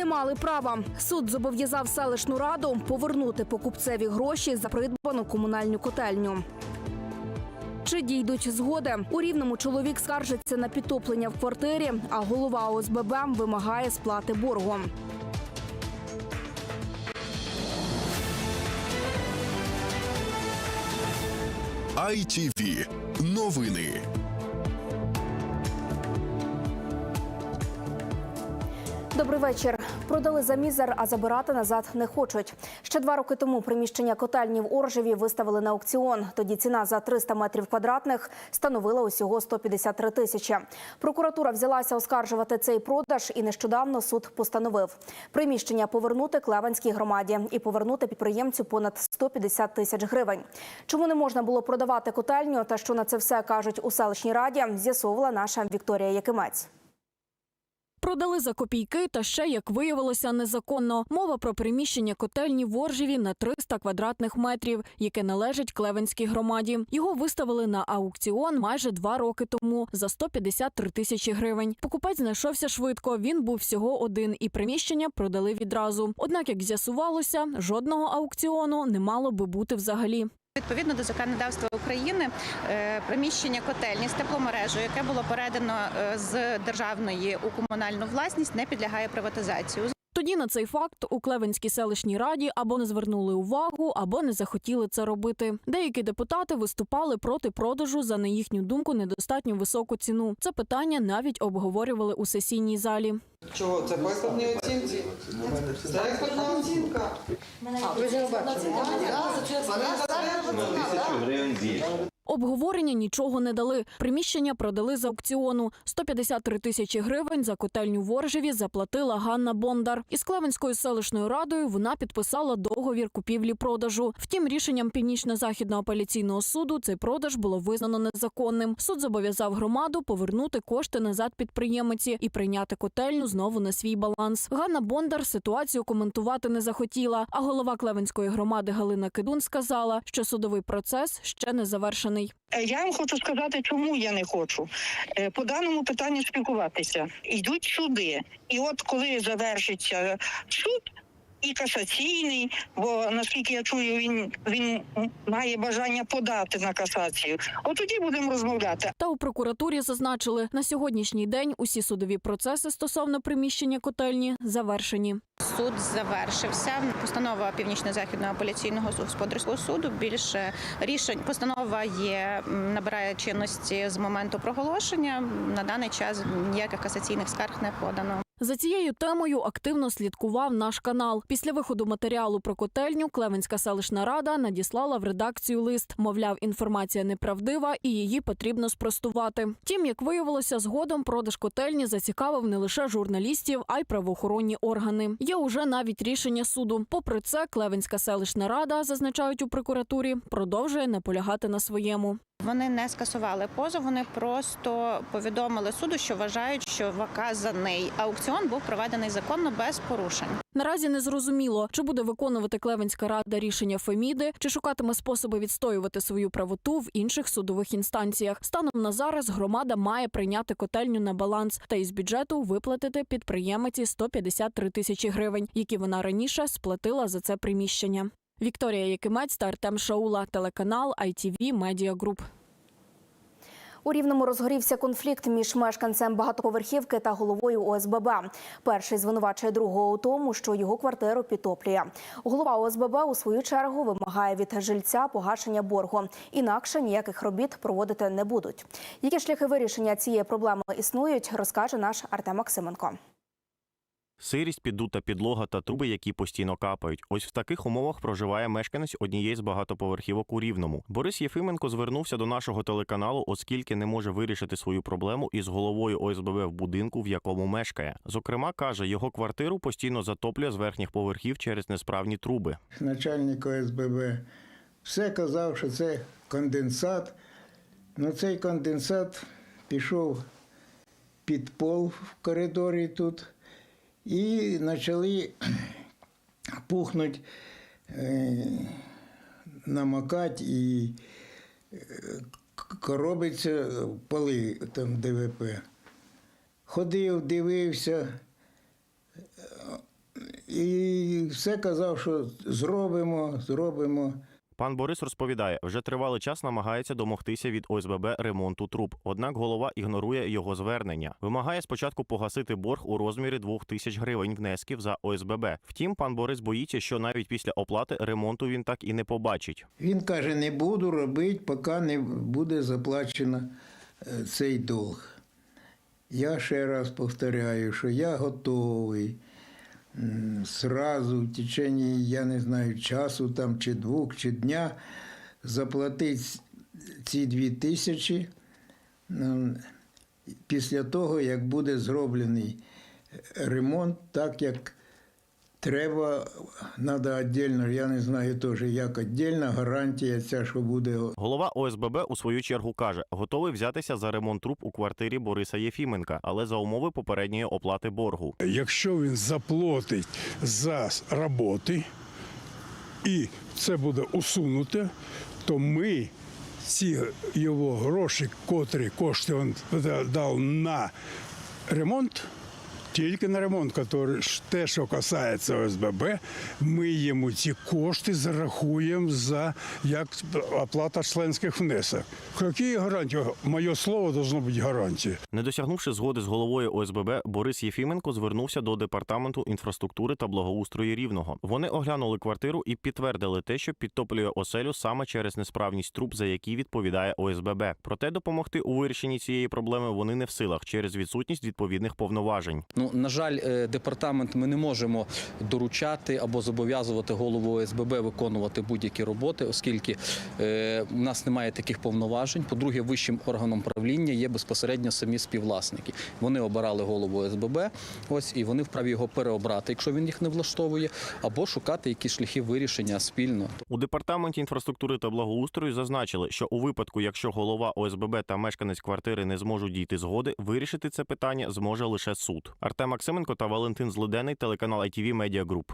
не мали права. Суд зобов'язав селищну раду повернути покупцеві гроші за придбану комунальну котельню. Чи дійдуть згоди? У рівному чоловік скаржиться на підтоплення в квартирі, а голова ОСББ вимагає сплати боргу. ITV. Новини. Добрий вечір. Продали за мізер, а забирати назад не хочуть. Ще два роки тому приміщення котельні в Оржеві виставили на аукціон. Тоді ціна за 300 метрів квадратних становила усього 153 тисячі. Прокуратура взялася оскаржувати цей продаж, і нещодавно суд постановив приміщення повернути Клеванській громаді і повернути підприємцю понад 150 тисяч гривень. Чому не можна було продавати котельню та що на це все кажуть у селищній раді, з'ясовувала наша Вікторія Якимець. Продали за копійки та ще, як виявилося, незаконно. Мова про приміщення котельні в Оржеві на 300 квадратних метрів, яке належить Клевенській громаді. Його виставили на аукціон майже два роки тому за 153 тисячі гривень. Покупець знайшовся швидко. Він був всього один, і приміщення продали відразу. Однак, як з'ясувалося, жодного аукціону не мало би бути взагалі. Відповідно до законодавства України, е, приміщення котельні з тепломережею, яке було передано е, з державної у комунальну власність, не підлягає приватизації. Тоді на цей факт у Клевенській селищній раді або не звернули увагу, або не захотіли це робити. Деякі депутати виступали проти продажу за на їхню думку недостатньо високу ціну. Це питання навіть обговорювали у сесійній залі. Чого? Це експертній оцінці? Це експертна оцінка. А, ви ж не тисячу гривень більше. Обговорення нічого не дали. Приміщення продали з аукціону. 153 тисячі гривень за котельню в Оржеві заплатила Ганна Бондар. Із Клевенською селищною радою вона підписала договір купівлі-продажу. Втім, рішенням Північно-західного апеляційного суду цей продаж було визнано незаконним. Суд зобов'язав громаду повернути кошти назад підприємиці і прийняти котельню знову на свій баланс. Ганна Бондар ситуацію коментувати не захотіла. А голова Клевенської громади Галина Кидун сказала, що судовий процес ще не завершений. Е, Я вам хочу сказати, чому я не хочу Е, по даному питанню спілкуватися. Йдуть суди, і от коли завершиться суд. І касаційний, бо наскільки я чую, він він має бажання подати на касацію. От тоді будемо розмовляти. Та у прокуратурі зазначили, на сьогоднішній день усі судові процеси стосовно приміщення котельні завершені. Суд завершився. Постанова Північно-західного апеляційного господарського суду більше рішень. Постанова є набирає чинності з моменту проголошення. На даний час ніяких касаційних скарг не подано. За цією темою активно слідкував наш канал. Після виходу матеріалу про котельню Клевенська селищна рада надіслала в редакцію лист. Мовляв, інформація неправдива і її потрібно спростувати. Тім, як виявилося, згодом продаж котельні зацікавив не лише журналістів, а й правоохоронні органи. Є уже навіть рішення суду. Попри це, Клевенська селищна рада, зазначають у прокуратурі, продовжує наполягати на своєму. Вони не скасували позов, вони просто повідомили суду, що вважають, що вказаний аукціон був проведений законно без порушень. Наразі не зрозуміло, чи буде виконувати Клевенська рада рішення Феміди, чи шукатиме способи відстоювати свою правоту в інших судових інстанціях. Станом на зараз громада має прийняти котельню на баланс та із бюджету виплатити підприємиці 153 тисячі гривень, які вона раніше сплатила за це приміщення. Вікторія Якимець та Артем Шаула, телеканал ITV Media Group. У Рівному розгорівся конфлікт між мешканцем багатоповерхівки та головою ОСББ. Перший звинувачує другого у тому, що його квартиру підтоплює. Голова ОСББ у свою чергу вимагає від жильця погашення боргу. Інакше ніяких робіт проводити не будуть. Які шляхи вирішення цієї проблеми існують, розкаже наш Артем Максименко. Сирість, піддута підлога та труби, які постійно капають. Ось в таких умовах проживає мешканець однієї з багатоповерхівок у Рівному. Борис Єфименко звернувся до нашого телеканалу, оскільки не може вирішити свою проблему із головою ОСББ в будинку, в якому мешкає. Зокрема, каже, його квартиру постійно затоплює з верхніх поверхів через несправні труби. начальник ОСББ все казав, що це конденсат. Ну цей конденсат пішов під пол в коридорі тут і почали пухнуть, е, намокати і е, коробиться поли там ДВП. Ходив, дивився, І все казав, що зробимо, зробимо. Пан Борис розповідає, вже тривалий час намагається домогтися від ОСББ ремонту труб. Однак голова ігнорує його звернення. Вимагає спочатку погасити борг у розмірі 2 тисяч гривень внесків за ОСББ. Втім, пан Борис боїться, що навіть після оплати ремонту він так і не побачить. Він каже, не буду робити, поки не буде заплачено е, цей долг. Я ще раз повторяю, що я готовий сразу в течение, я не знаю, часу там, чи двох, чи дня заплатити ці дві тисячі. Після того, як буде зроблений ремонт, так як треба, треба віддільно, я не знаю теж, як віддільна гарантія ця, що буде Голова ОСББ у свою чергу каже, готовий взятися за ремонт труб у квартирі Бориса Єфіменка, але за умови попередньої оплати боргу. Якщо він заплатить за роботи і це буде усунуте, то ми ці його гроші, котрі кошти він дав на ремонт. Тільки на ремонт, ж те, що касається ОСББ, ми йому ці кошти зарахуємо за як оплата членських внесок. Які гарантії? Моє слово должно бути гарантією. Не досягнувши згоди з головою ОСББ, Борис Єфіменко звернувся до департаменту інфраструктури та благоустрою рівного. Вони оглянули квартиру і підтвердили те, що підтоплює оселю саме через несправність труб, за які відповідає ОСББ. Проте допомогти у вирішенні цієї проблеми вони не в силах через відсутність відповідних повноважень. Ну на жаль, е, департамент ми не можемо доручати або зобов'язувати голову ОСББ виконувати будь-які роботи, оскільки е, у нас немає таких повноважень. По-друге, вищим органом правління є безпосередньо самі співвласники. Вони обирали голову ОСББ, ось і вони вправі його переобрати, якщо він їх не влаштовує, або шукати якісь шляхи вирішення спільно. У департаменті інфраструктури та благоустрою зазначили, що у випадку, якщо голова ОСББ та мешканець квартири не зможуть дійти згоди, вирішити це питання зможе лише суд. Артем Максименко та Валентин Злоденний, телеканал ITV Media Group.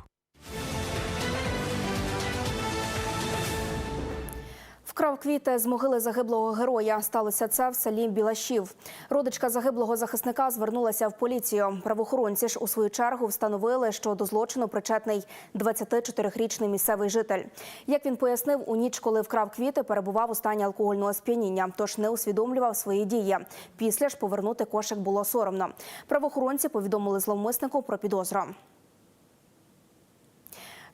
Вкрав квіти з могили загиблого героя. Сталося це в селі Білашів. Родичка загиблого захисника звернулася в поліцію. Правоохоронці ж у свою чергу встановили, що до злочину причетний 24-річний місцевий житель. Як він пояснив, у ніч, коли вкрав квіти, перебував у стані алкогольного сп'яніння, тож не усвідомлював свої дії. Після ж повернути кошик було соромно. Правоохоронці повідомили зловмиснику про підозру.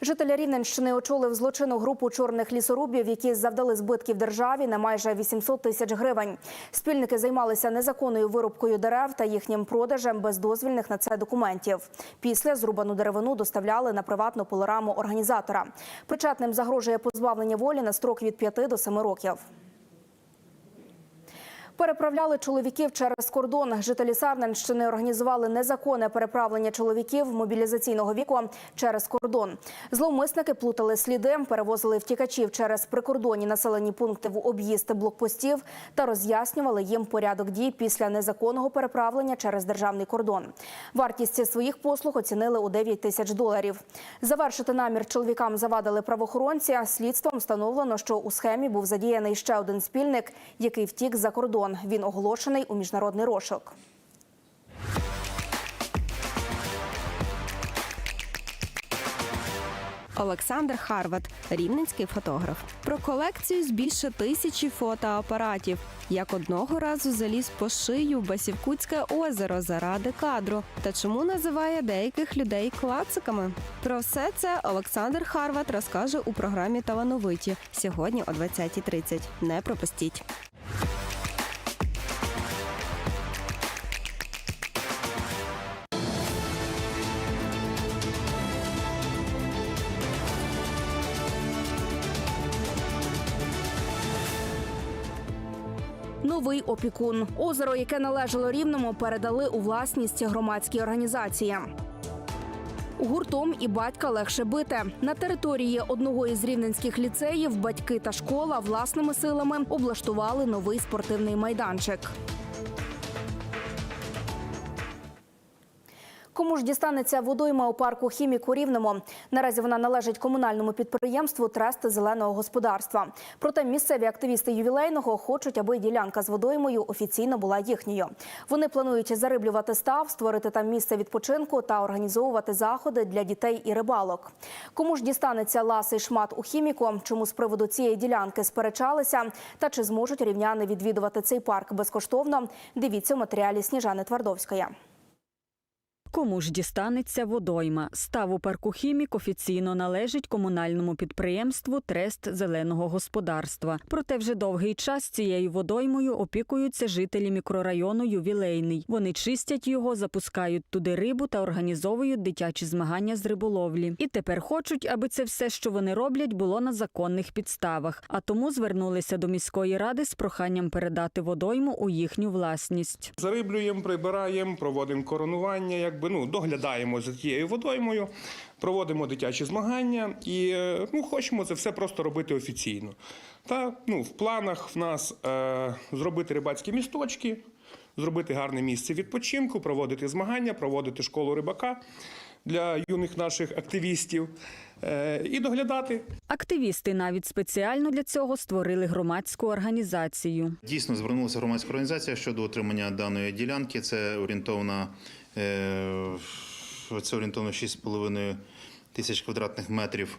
Житель Рівненщини очолив злочинну групу чорних лісорубів, які завдали збитків державі на майже 800 тисяч гривень. Спільники займалися незаконною вирубкою дерев та їхнім продажем без дозвільних на це документів. Після зрубану деревину доставляли на приватну полораму організатора. Причетним загрожує позбавлення волі на строк від 5 до 7 років. Переправляли чоловіків через кордон. Жителі Сарненщини організували незаконне переправлення чоловіків мобілізаційного віку через кордон. Зловмисники плутали сліди, перевозили втікачів через прикордонні населені пункти в об'їзд блокпостів та роз'яснювали їм порядок дій після незаконного переправлення через державний кордон. Вартість своїх послуг оцінили у 9 тисяч доларів. Завершити намір чоловікам завадили правоохоронці. Слідством встановлено, що у схемі був задіяний ще один спільник, який втік за кордон. Він оголошений у міжнародний розшук. Олександр Харват, рівненський фотограф. Про колекцію з більше тисячі фотоапаратів. Як одного разу заліз по шию в Басівкутське озеро заради кадру. Та чому називає деяких людей клациками? Про все це Олександр Харват розкаже у програмі Талановиті сьогодні о 20.30. Не пропустіть. Новий опікун. Озеро, яке належало рівному, передали у власність громадській організації. Гуртом і батька легше бити на території одного із рівненських ліцеїв. Батьки та школа власними силами облаштували новий спортивний майданчик. Кому ж дістанеться водойма у парку хімік у Рівному? Наразі вона належить комунальному підприємству Трест зеленого господарства. Проте місцеві активісти ювілейного хочуть, аби ділянка з водоймою офіційно була їхньою. Вони планують зариблювати став, створити там місце відпочинку та організовувати заходи для дітей і рибалок. Кому ж дістанеться ласий шмат у хіміку? Чому з приводу цієї ділянки сперечалися? Та чи зможуть рівняни відвідувати цей парк безкоштовно? Дивіться у матеріалі Сніжани Твардовської. Кому ж дістанеться водойма? Став у парку хімік офіційно належить комунальному підприємству Трест зеленого господарства. Проте вже довгий час цією водоймою опікуються жителі мікрорайону Ювілейний. Вони чистять його, запускають туди рибу та організовують дитячі змагання з риболовлі. І тепер хочуть, аби це все, що вони роблять, було на законних підставах. А тому звернулися до міської ради з проханням передати водойму у їхню власність. Зариблюємо, прибираємо, проводимо коронування, якби ну доглядаємо за тією водоймою, проводимо дитячі змагання і е, ну, хочемо це все просто робити офіційно. Та ну, в планах в нас е, зробити рибацькі місточки, зробити гарне місце відпочинку, проводити змагання, проводити школу рибака для юних наших активістів е, і доглядати. Активісти навіть спеціально для цього створили громадську організацію. Дійсно звернулася громадська організація щодо отримання даної ділянки. Це орієнтовно е, це орієнтовно 6,5 тисяч квадратних метрів.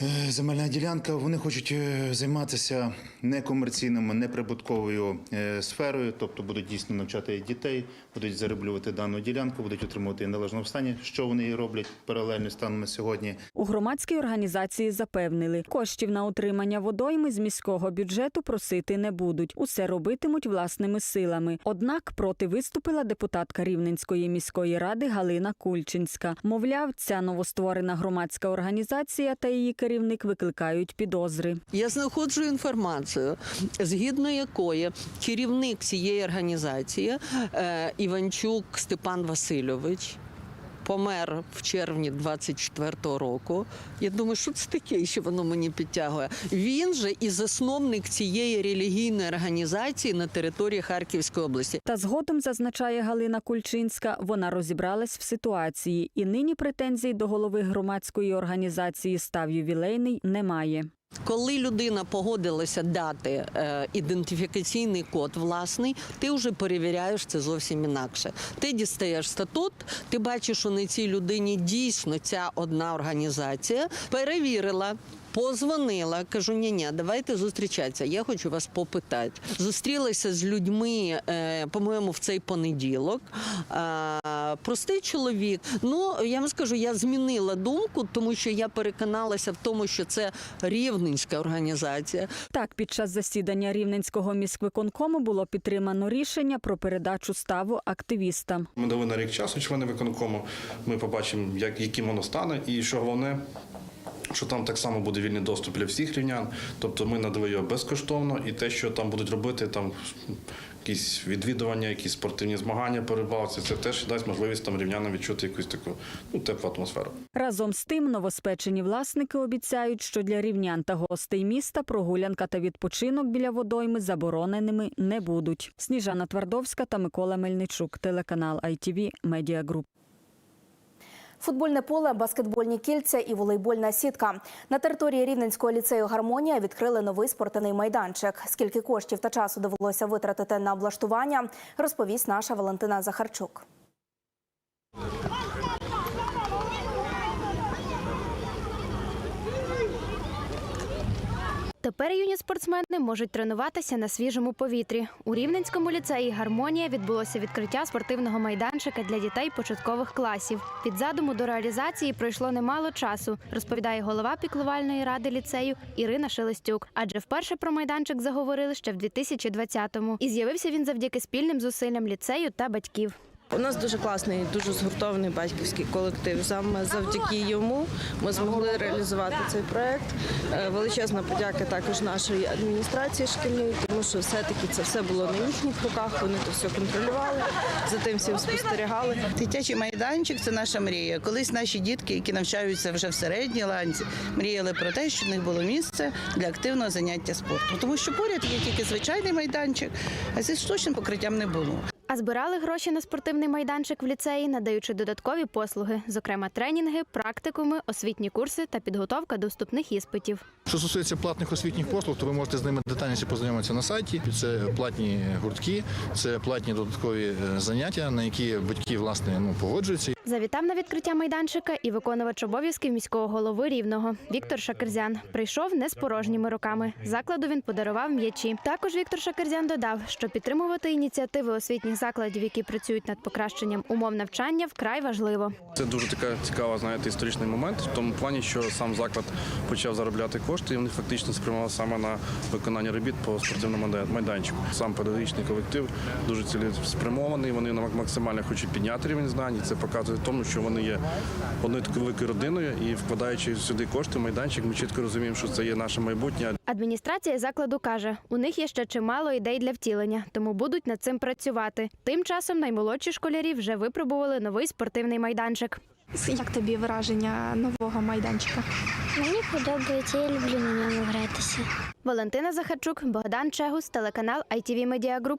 Е, Земельна ділянка. Вони хочуть е, займатися некомерційною, неприбутковою е, сферою, тобто будуть дійсно навчати дітей, будуть зароблювати дану ділянку, будуть отримувати її належному стані, що вони і роблять паралельно станом на сьогодні. У громадській організації запевнили, коштів на утримання водойми з міського бюджету просити не будуть. Усе робитимуть власними силами. Однак проти виступила депутатка Рівненської міської ради Галина Кульчинська. Мовляв, ця новостворена громадська організація та її керівник викликають підозри. Я знаходжу інформацію, згідно якої керівник цієї організації е, Іванчук Степан Васильович. Помер в червні 24-го року. Я думаю, що це таке, що воно мені підтягує. Він же і засновник цієї релігійної організації на території Харківської області. Та згодом зазначає Галина Кульчинська, вона розібралась в ситуації, і нині претензій до голови громадської організації став ювілейний немає. Коли людина погодилася дати е, ідентифікаційний код власний, ти вже перевіряєш це зовсім інакше. Ти дістаєш статут, ти бачиш, що на цій людині дійсно ця одна організація перевірила. Позвонила, кажу, ні, ні, давайте зустрічатися. Я хочу вас попитати. Зустрілася з людьми, е, по-моєму, в цей понеділок. Простий чоловік. Ну я вам скажу, я змінила думку, тому що я переконалася в тому, що це рівненська організація. Так, під час засідання Рівненського міськвиконкому було підтримано рішення про передачу ставу активістам. Ми дали на рік часу члени виконкому. Ми побачимо, як яким воно стане, і що головне. Що там так само буде вільний доступ для всіх рівнян, тобто ми надали його безкоштовно, і те, що там будуть робити, там якісь відвідування, якісь спортивні змагання по рибалці, це теж дасть можливість там рівнянам відчути якусь таку ну, теплу атмосферу. Разом з тим, новоспечені власники обіцяють, що для рівнян та гостей міста прогулянка та відпочинок біля водойми забороненими не будуть. Сніжана Твардовська та Микола Мельничук, телеканал ITV Media Group. Футбольне поле, баскетбольні кільця і волейбольна сітка. На території Рівненського ліцею Гармонія відкрили новий спортивний майданчик. Скільки коштів та часу довелося витратити на облаштування, розповість наша Валентина Захарчук. Тепер юні спортсмени можуть тренуватися на свіжому повітрі. У Рівненському ліцеї Гармонія відбулося відкриття спортивного майданчика для дітей початкових класів. Від задуму до реалізації пройшло немало часу, розповідає голова піклувальної ради ліцею Ірина Шелестюк. Адже вперше про майданчик заговорили ще в 2020-му. І з'явився він завдяки спільним зусиллям ліцею та батьків. У нас дуже класний, дуже згуртований батьківський колектив. Саме завдяки йому ми змогли реалізувати цей проект. Е, Величезна подяка також нашої адміністрації шкільної, тому що все-таки це все було на їхніх руках. Вони то все контролювали, за тим всім спостерігали. Дитячий майданчик це наша мрія. Колись наші дітки, які навчаються вже в середній ланці, мріяли про те, що в них було місце для активного заняття спорту. Тому що поряд є тільки звичайний майданчик, а зі штучним покриттям не було. А збирали гроші на спортивний майданчик в ліцеї, надаючи додаткові послуги, зокрема тренінги, практикуми, освітні курси та підготовка до вступних іспитів. Що стосується платних освітніх послуг, то ви можете з ними детальніше познайомитися на сайті. Це платні гуртки, це платні додаткові е, заняття, на які батьки власне ну погоджуються. Завітав на відкриття майданчика і виконувач обов'язків міського голови Рівного Віктор Шакерзян. Прийшов не з порожніми руками. Закладу він подарував м'ячі. Також Віктор Шакерзян додав, що підтримувати ініціативи освітніх закладів, які працюють над покращенням умов навчання, вкрай важливо. Це дуже така цікава, знаєте, історичний момент в тому плані, що сам заклад почав заробляти кошти, і вони фактично спрямували саме на виконання робіт по спортивному майданчику. Сам педагогічний колектив дуже цілеспрямований. Вони максимально хочуть підняти рівень знань. І Це показує в тому, що вони є одною такою великою родиною і вкладаючи сюди кошти майданчик, ми чітко розуміємо, що це є наше майбутнє. Адміністрація закладу каже, у них є ще чимало ідей для втілення, тому будуть над цим працювати. Тим часом наймолодші школярі вже випробували новий спортивний майданчик. Як тобі враження нового майданчика? Мені подобається, я люблю на ньому гратися. Валентина Захарчук, Богдан Чегус, телеканал ITV Media Group.